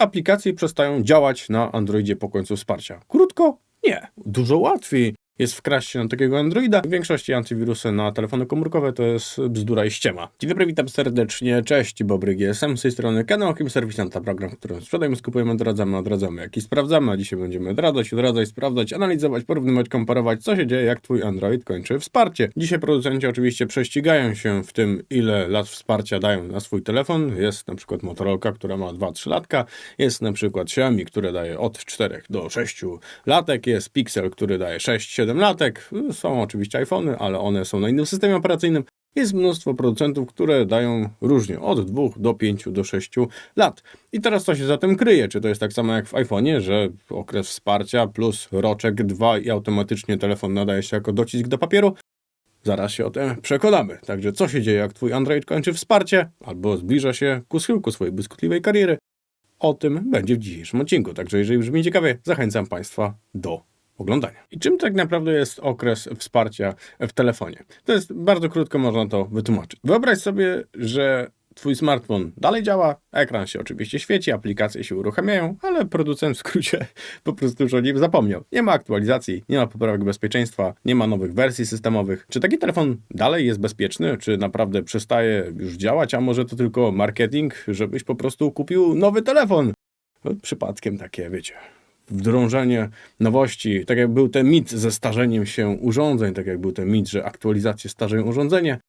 aplikacje przestają działać na Androidzie po końcu wsparcia? Krótko, nie. Dużo łatwiej jest wkraść się na takiego Androida. W większości antywirusy na telefony komórkowe to jest bzdura i ściema. Dzień dobry, witam serdecznie. Cześć, Bobry GSM z tej strony kanał Kim Serwis to program, w którym sprzedajemy, skupujemy, odradzamy, odradzamy, jak i sprawdzamy. A dzisiaj będziemy odradzać, odradzać, sprawdzać, analizować, porównywać, komparować, co się dzieje, jak twój Android kończy wsparcie. Dzisiaj producenci oczywiście prześcigają się w tym, ile lat wsparcia dają na swój telefon. Jest na przykład Motorola, która ma 2-3 latka, jest na przykład Xiaomi, które daje od 4 do 6 latek, jest Pixel, który daje 6-7 latek. Są oczywiście iPhony, ale one są na innym systemie operacyjnym. Jest mnóstwo producentów, które dają różnie, od 2 do 5 do 6 lat. I teraz co się za tym kryje? Czy to jest tak samo jak w iPhone'ie, że okres wsparcia plus roczek 2 i automatycznie telefon nadaje się jako docisk do papieru? Zaraz się o tym przekonamy. Także co się dzieje, jak twój Android kończy wsparcie albo zbliża się ku schyłku swojej błyskotliwej kariery? O tym będzie w dzisiejszym odcinku. Także jeżeli brzmi ciekawie, zachęcam Państwa do oglądania. I czym tak naprawdę jest okres wsparcia w telefonie? To jest bardzo krótko można to wytłumaczyć. Wyobraź sobie, że Twój smartfon dalej działa, ekran się oczywiście świeci, aplikacje się uruchamiają, ale producent w skrócie po prostu już o nim zapomniał. Nie ma aktualizacji, nie ma poprawek bezpieczeństwa, nie ma nowych wersji systemowych. Czy taki telefon dalej jest bezpieczny? Czy naprawdę przestaje już działać? A może to tylko marketing, żebyś po prostu kupił nowy telefon? No, przypadkiem takie, wiecie, wdrążenie nowości, tak jak był ten mit ze starzeniem się urządzeń, tak jak był ten mit, że aktualizacje starzeją urządzenie,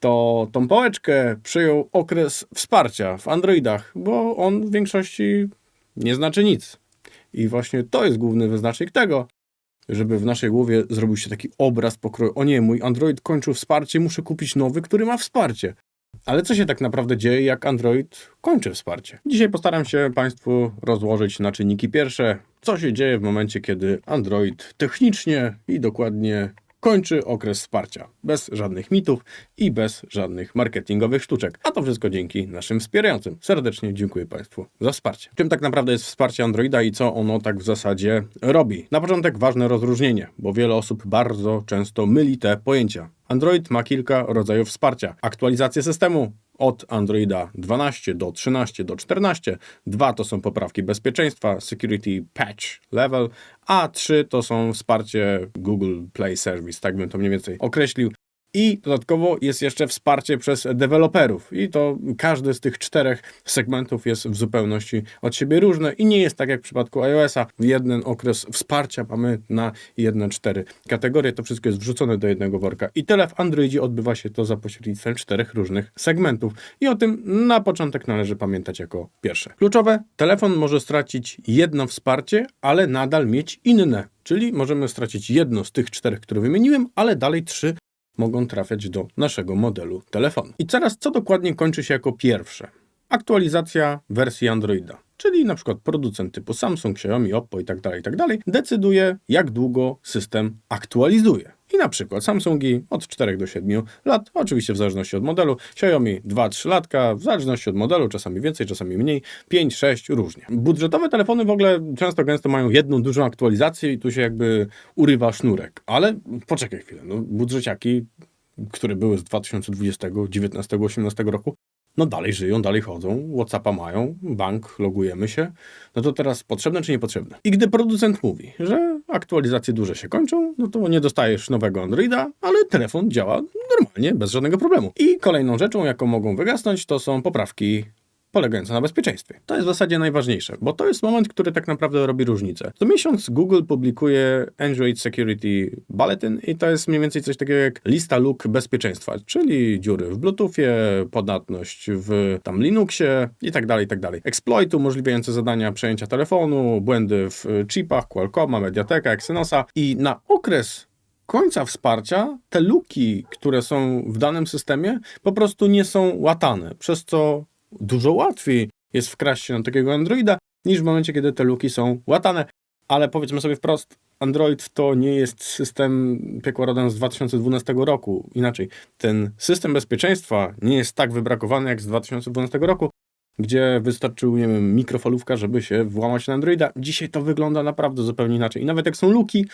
to tą pałeczkę przyjął okres wsparcia w Androidach, bo on w większości nie znaczy nic. I właśnie to jest główny wyznacznik tego, żeby w naszej głowie zrobił się taki obraz pokroju. O nie, mój Android kończył wsparcie, muszę kupić nowy, który ma wsparcie. Ale co się tak naprawdę dzieje, jak Android kończy wsparcie? Dzisiaj postaram się Państwu rozłożyć na czynniki pierwsze, co się dzieje w momencie, kiedy Android technicznie i dokładnie kończy okres wsparcia. Bez żadnych mitów i bez żadnych marketingowych sztuczek. A to wszystko dzięki naszym wspierającym. Serdecznie dziękuję Państwu za wsparcie. Czym tak naprawdę jest wsparcie Androida i co ono tak w zasadzie robi? Na początek ważne rozróżnienie, bo wiele osób bardzo często myli te pojęcia. Android ma kilka rodzajów wsparcia. Aktualizację systemu od Androida 12 do 13 do 14. Dwa to są poprawki bezpieczeństwa, Security Patch Level, a trzy to są wsparcie Google Play Service, tak bym to mniej więcej określił. I dodatkowo jest jeszcze wsparcie przez deweloperów. I to każdy z tych czterech segmentów jest w zupełności od siebie różny i nie jest tak jak w przypadku iOS-a. Jeden okres wsparcia mamy na jedne cztery kategorie. To wszystko jest wrzucone do jednego worka. I tyle w Androidzie odbywa się to za pośrednictwem czterech różnych segmentów. I o tym na początek należy pamiętać jako pierwsze. Kluczowe, telefon może stracić jedno wsparcie, ale nadal mieć inne. Czyli możemy stracić jedno z tych czterech, które wymieniłem, ale dalej trzy mogą trafiać do naszego modelu telefonu. I teraz co dokładnie kończy się jako pierwsze? Aktualizacja wersji Androida. Czyli na przykład producent typu Samsung, Xiaomi, Oppo i tak dalej, i tak decyduje jak długo system aktualizuje. I na przykład Samsungi od 4 do 7 lat, oczywiście w zależności od modelu, Xiaomi 2-3 latka, w zależności od modelu, czasami więcej, czasami mniej, 5-6 różnie. Budżetowe telefony w ogóle często gęsto mają jedną dużą aktualizację i tu się jakby urywa sznurek. Ale poczekaj chwilę, no budżeciaki, które były z 2020, 19, 18 roku, no dalej żyją, dalej chodzą, Whatsappa mają, bank, logujemy się. No to teraz potrzebne czy niepotrzebne? I gdy producent mówi, że aktualizacje duże się kończą, no to nie dostajesz nowego Androida, ale telefon działa normalnie, bez żadnego problemu. I kolejną rzeczą, jaką mogą wygasnąć, to są poprawki polegające na bezpieczeństwie. To jest w zasadzie najważniejsze, bo to jest moment, który tak naprawdę robi różnicę. Co miesiąc Google publikuje Android Security Bulletin i to jest mniej więcej coś takiego jak lista luk bezpieczeństwa, czyli dziury w Bluetoothie, podatność w tam Linuxie i tak dalej, i tak dalej. Exploity umożliwiające zadania przejęcia telefonu, błędy w chipach Qualcomma, Mediateka, Exynosa i na okres końca wsparcia te luki, które są w danym systemie, po prostu nie są łatane, przez co dużo łatwiej jest wkraść się na takiego Androida, niż w momencie, kiedy te luki są łatane. Ale powiedzmy sobie wprost, Android to nie jest system piekła rodem z 2012 roku. Inaczej, ten system bezpieczeństwa nie jest tak wybrakowany jak z 2012 roku, gdzie wystarczył, nie wiem, mikrofalówka, żeby się włamać na Androida. Dzisiaj to wygląda naprawdę zupełnie inaczej. I nawet jak są luki,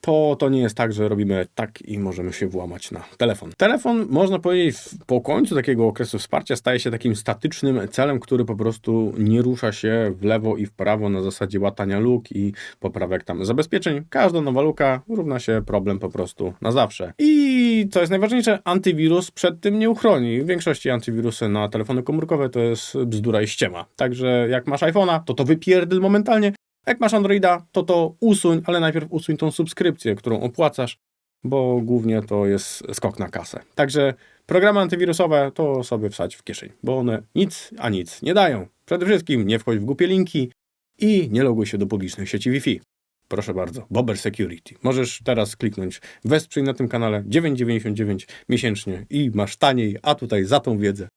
to to nie jest tak, że robimy tak i możemy się włamać na telefon. Telefon, można powiedzieć, po końcu takiego okresu wsparcia staje się takim statycznym celem, który po prostu nie rusza się w lewo i w prawo na zasadzie łatania luk i poprawek tam zabezpieczeń. Każda nowa luka równa się problem po prostu na zawsze. I co jest najważniejsze, antywirus przed tym nie uchroni. W większości antywirusy na telefony komórkowe to jest bzdura i ściema. Także jak masz iPhone'a, to to wypierdol momentalnie. Jak masz Androida, to to usuń, ale najpierw usuń tą subskrypcję, którą opłacasz, bo głównie to jest skok na kasę. Także programy antywirusowe to sobie wsadź w kieszeń, bo one nic a nic nie dają. Przede wszystkim nie wchodź w głupie linki i nie loguj się do publicznych sieci Wi-Fi. Proszę bardzo, Bobber Security. Możesz teraz kliknąć wesprzyj na tym kanale 9,99 miesięcznie i masz taniej, a tutaj za tą wiedzę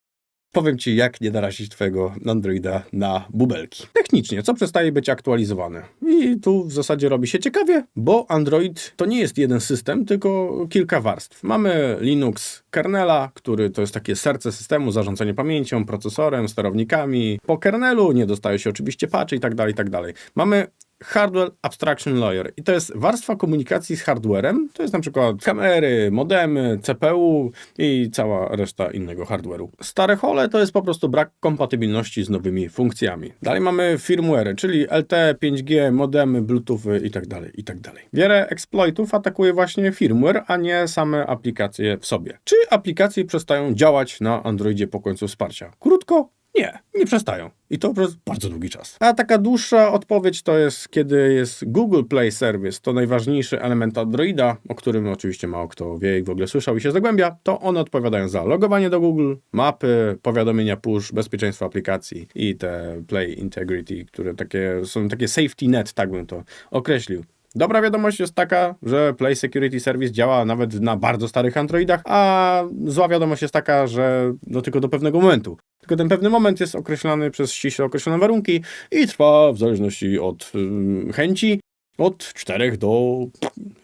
powiem Ci, jak nie narazić Twojego Androida na bubelki. Technicznie, co przestaje być aktualizowane. I tu w zasadzie robi się ciekawie, bo Android to nie jest jeden system, tylko kilka warstw. Mamy Linux kernela, który to jest takie serce systemu, zarządzanie pamięcią, procesorem, sterownikami. Po kernelu nie dostaje się oczywiście patchy i tak dalej, i tak dalej. Mamy Hardware Abstraction Layer. I to jest warstwa komunikacji z hardwarem. To jest na przykład kamery, modemy, CPU i cała reszta innego hardware'u. Stare hole to jest po prostu brak kompatybilności z nowymi funkcjami. Dalej mamy firmware, czyli LTE, 5G, modemy, bluetoothy i tak dalej, i tak dalej. Wiele exploitów atakuje właśnie firmware, a nie same aplikacje w sobie. Czy aplikacje przestają działać na Androidzie po końcu wsparcia? Krótko, nie, nie przestają. I to przez bardzo długi czas. A taka dłuższa odpowiedź to jest, kiedy jest Google Play Service, to najważniejszy element Androida, o którym oczywiście mało kto wie i w ogóle słyszał i się zagłębia, to one odpowiadają za logowanie do Google, mapy, powiadomienia push, bezpieczeństwo aplikacji i te Play Integrity, które takie są takie safety net, tak bym to określił. Dobra wiadomość jest taka, że Play Security Service działa nawet na bardzo starych Androidach, a zła wiadomość jest taka, że no tylko do pewnego momentu. Tylko ten pewny moment jest określany przez ściśle określone warunki i trwa w zależności od ym, chęci od 4 do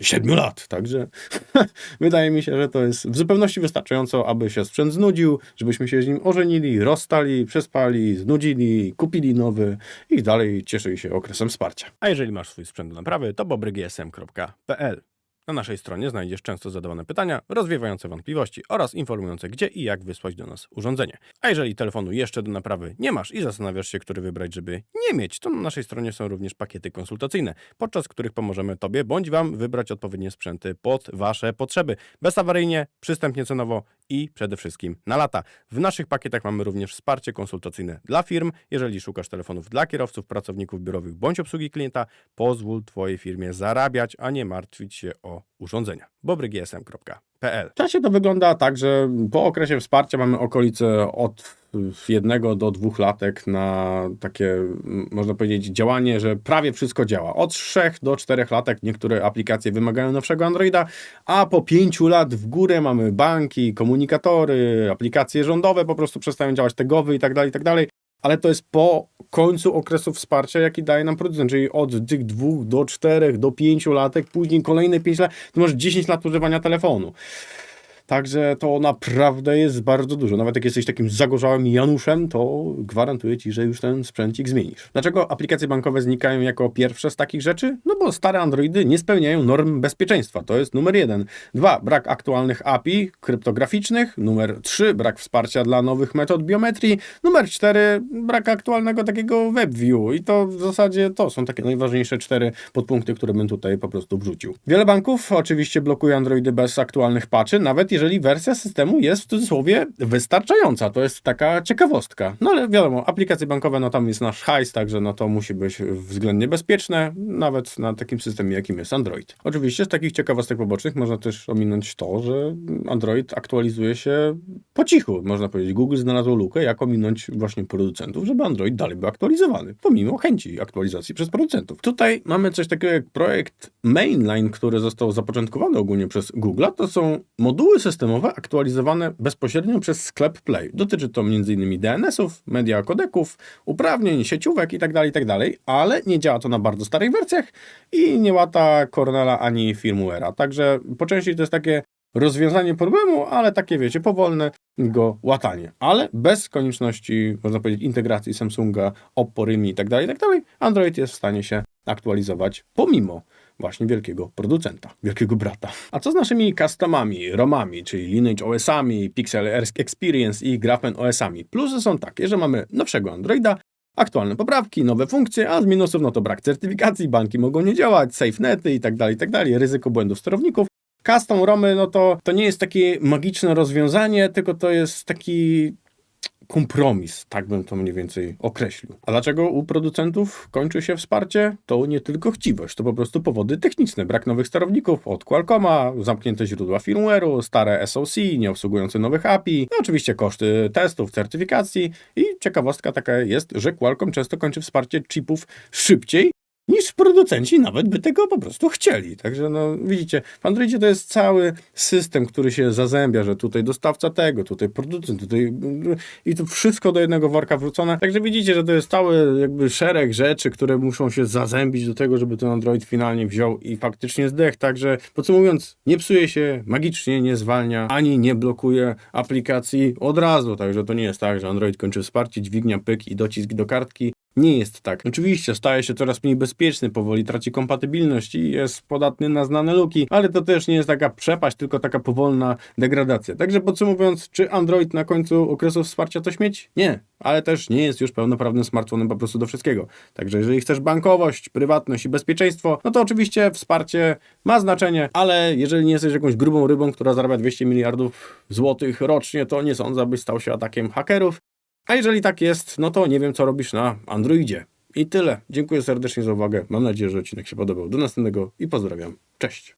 7 lat. Także wydaje mi się, że to jest w zupełności wystarczająco, aby się sprzęt znudził, żebyśmy się z nim ożenili, rozstali, przespali, znudzili, kupili nowy i dalej cieszyli się okresem wsparcia. A jeżeli masz swój sprzęt do naprawy, to bobrygsm.pl. Na naszej stronie znajdziesz często zadawane pytania, rozwiewające wątpliwości oraz informujące, gdzie i jak wysłać do nas urządzenie. A jeżeli telefonu jeszcze do naprawy nie masz i zastanawiasz się, który wybrać, żeby nie mieć, to na naszej stronie są również pakiety konsultacyjne, podczas których pomożemy Tobie bądź Wam wybrać odpowiednie sprzęty pod Wasze potrzeby. Bezawaryjnie, przystępnie cenowo i przede wszystkim na lata. W naszych pakietach mamy również wsparcie konsultacyjne dla firm. Jeżeli szukasz telefonów dla kierowców, pracowników biurowych bądź obsługi klienta, pozwól Twojej firmie zarabiać, a nie martwić się o urządzenia. bobrygsm.pl W czasie to wygląda tak, że po okresie wsparcia mamy okolice od jednego do dwóch latek na takie, można powiedzieć, działanie, że prawie wszystko działa. Od trzech do czterech latek niektóre aplikacje wymagają nowszego Androida, a po pięciu lat w górę mamy banki, komunikatory, aplikacje rządowe po prostu przestają działać, tegowy i tak dalej, i tak dalej. Ale to jest po końcu okresu wsparcia, jaki daje nam producent, czyli od tych dwóch do czterech, do pięciu latek, później kolejne pięć lat, to masz 10 lat używania telefonu. Także to naprawdę jest bardzo dużo. Nawet jak jesteś takim zagorzałym Januszem, to gwarantuję ci, że już ten sprzęcik zmienisz. Dlaczego aplikacje bankowe znikają jako pierwsze z takich rzeczy? No bo stare Androidy nie spełniają norm bezpieczeństwa. To jest numer jeden. Dwa, brak aktualnych API kryptograficznych. Numer trzy, brak wsparcia dla nowych metod biometrii. Numer cztery, brak aktualnego takiego WebView. I to w zasadzie to są takie najważniejsze cztery podpunkty, które bym tutaj po prostu wrzucił. Wiele banków oczywiście blokuje Androidy bez aktualnych patchy, nawet jeżeli wersja systemu jest w cudzysłowie wystarczająca. To jest taka ciekawostka. No ale wiadomo, aplikacje bankowe, no tam jest nasz hajs, także no to musi być względnie bezpieczne, nawet na takim systemie, jakim jest Android. Oczywiście z takich ciekawostek pobocznych można też ominąć to, że Android aktualizuje się po cichu. Można powiedzieć, Google znalazło lukę, jak ominąć właśnie producentów, żeby Android dalej był aktualizowany, pomimo chęci aktualizacji przez producentów. Tutaj mamy coś takiego jak projekt Mainline, który został zapoczątkowany ogólnie przez Google. To są moduły systemowe aktualizowane bezpośrednio przez sklep Play. Dotyczy to m.in. DNS-ów, media kodeków, uprawnień, sieciówek itd., itd., ale nie działa to na bardzo starych wersjach i nie łata Cornela ani firmware'a. Także po części to jest takie rozwiązanie problemu, ale takie wiecie, powolne go łatanie. Ale bez konieczności, można powiedzieć, integracji Samsunga, Oppo, Rymi i tak dalej, i tak dalej, Android jest w stanie się aktualizować pomimo właśnie wielkiego producenta, wielkiego brata. A co z naszymi customami, ROMami, czyli Lineage OS-ami, Pixel Experience i Graphen OS-ami? Plusy są takie, że mamy nowszego Androida, aktualne poprawki, nowe funkcje, a z minusów no to brak certyfikacji, banki mogą nie działać, safe nety i tak dalej, i tak ryzyko błędów sterowników. Custom ROMy, no to, to nie jest takie magiczne rozwiązanie, tylko to jest taki kompromis, tak bym to mniej więcej określił. A dlaczego u producentów kończy się wsparcie? To nie tylko chciwość, to po prostu powody techniczne. Brak nowych sterowników od Qualcomma, zamknięte źródła firmware'u, stare SoC, nie obsługujące nowych API, no oczywiście koszty testów, certyfikacji i ciekawostka taka jest, że Qualcomm często kończy wsparcie chipów szybciej niż producenci nawet by tego po prostu chcieli. Także no widzicie, w Androidzie to jest cały system, który się zazębia, że tutaj dostawca tego, tutaj producent, tutaj i to wszystko do jednego worka wrzucone. Także widzicie, że to jest cały jakby szereg rzeczy, które muszą się zazębić do tego, żeby ten Android finalnie wziął i faktycznie zdech. Także podsumowując, nie psuje się, magicznie nie zwalnia, ani nie blokuje aplikacji od razu. Także to nie jest tak, że Android kończy wsparcie, dźwignia pyk i docisk do kartki. Nie jest tak. Oczywiście staje się coraz mniej bezpieczny, powoli traci kompatybilność i jest podatny na znane luki, ale to też nie jest taka przepaść, tylko taka powolna degradacja. Także podsumowując, czy Android na końcu okresu wsparcia to śmieć? Nie, ale też nie jest już pełnoprawnym smartfonem po prostu do wszystkiego. Także jeżeli chcesz bankowość, prywatność i bezpieczeństwo, no to oczywiście wsparcie ma znaczenie, ale jeżeli nie jesteś jakąś grubą rybą, która zarabia 200 miliardów złotych rocznie, to nie sądzę, abyś stał się atakiem hakerów. A jeżeli tak jest, no to nie wiem, co robisz na Androidzie. I tyle. Dziękuję serdecznie za uwagę. Mam nadzieję, że odcinek się podobał. Do następnego i pozdrawiam. Cześć.